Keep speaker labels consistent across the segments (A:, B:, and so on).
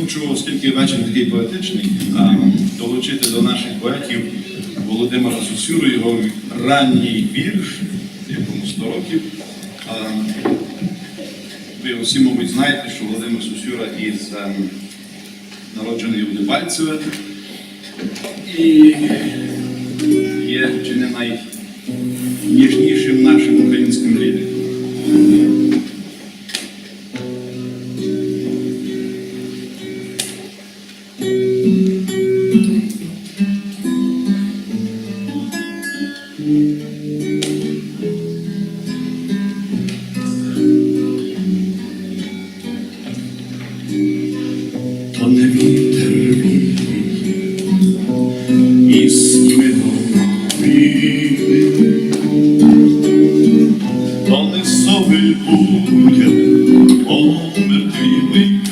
A: хочу, оскільки вечір такий поетичний, долучити до наших поетів Володимира Сусюру його ранній вірш, якому 100 років. Ви всі, мабуть, знаєте, що Володимир Сусюра із ем, народжений у Дебальцеве і є чи не найніжнішим То не вітер і спином віє, то не буде, омертвілий край.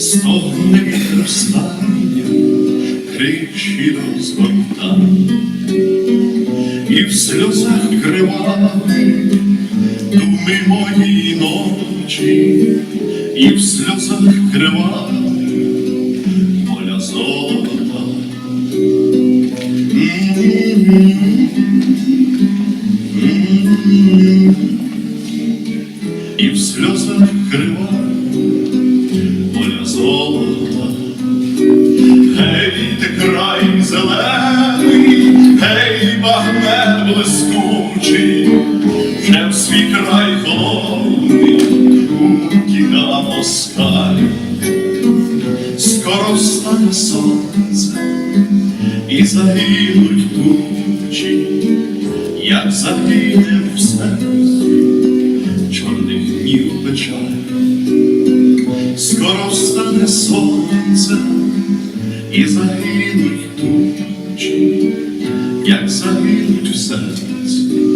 A: Стогне вітер встання, кричі розгортає, і в сльозах кривавих думи мої ночі, і в сльозах кривавих гей, багнет блискучий, вже в свій край холодний утіка москаль. Скоро встане сонце і загинуть тучі, як загине в серці чорних днів печаль. Скоро встане сонце і загинуть тучі, як загинуть в серці чорних